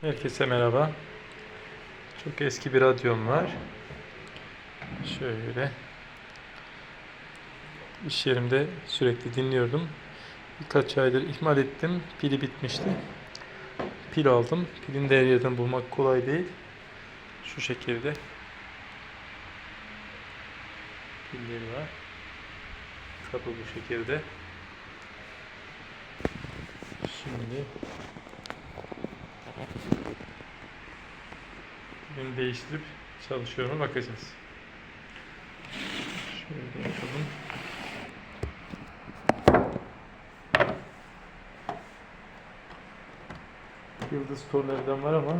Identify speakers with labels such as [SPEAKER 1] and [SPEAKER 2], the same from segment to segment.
[SPEAKER 1] Herkese merhaba. Çok eski bir radyom var. Şöyle. İş yerimde sürekli dinliyordum. Birkaç aydır ihmal ettim. Pili bitmişti. Pil aldım. Pilin de her yerden bulmak kolay değil. Şu şekilde. Pilleri var. Kapı bu şekilde. Şimdi Ürünü değiştirip çalışıyor mu bakacağız. Şöyle yapalım. Yıldız tornaviden var ama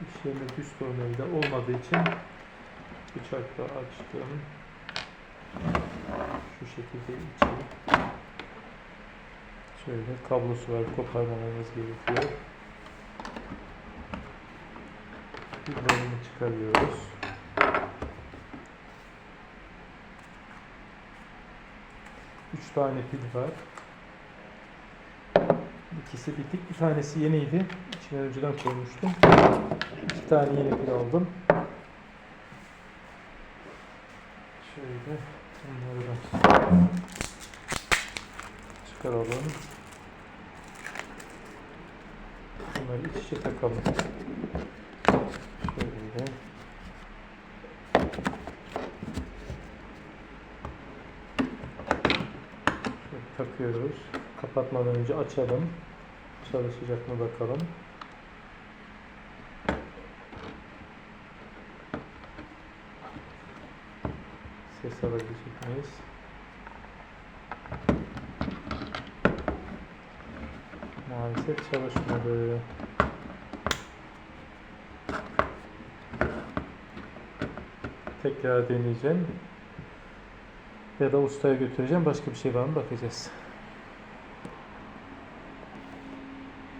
[SPEAKER 1] iş yerinde düz tornavida olmadığı için bıçakla açtım. Şu şekilde içeri. Şöyle kablosu var koparmamamız gerekiyor. Pillerini çıkarıyoruz. Üç tane pil var. İkisi bitik, bir tanesi yeniydi. İçine önceden koymuştum. İki tane yeni pil aldım. Şöyle bunları da çıkaralım. Bunları iç içe takalım. Şöyle. Şöyle takıyoruz. Kapatmadan önce açalım. Çalışacak mı bakalım. Ses alabilecek miyiz? Maalesef çalışmadı. Tekrar deneyeceğim. Ya da ustaya götüreceğim. Başka bir şey var mı bakacağız.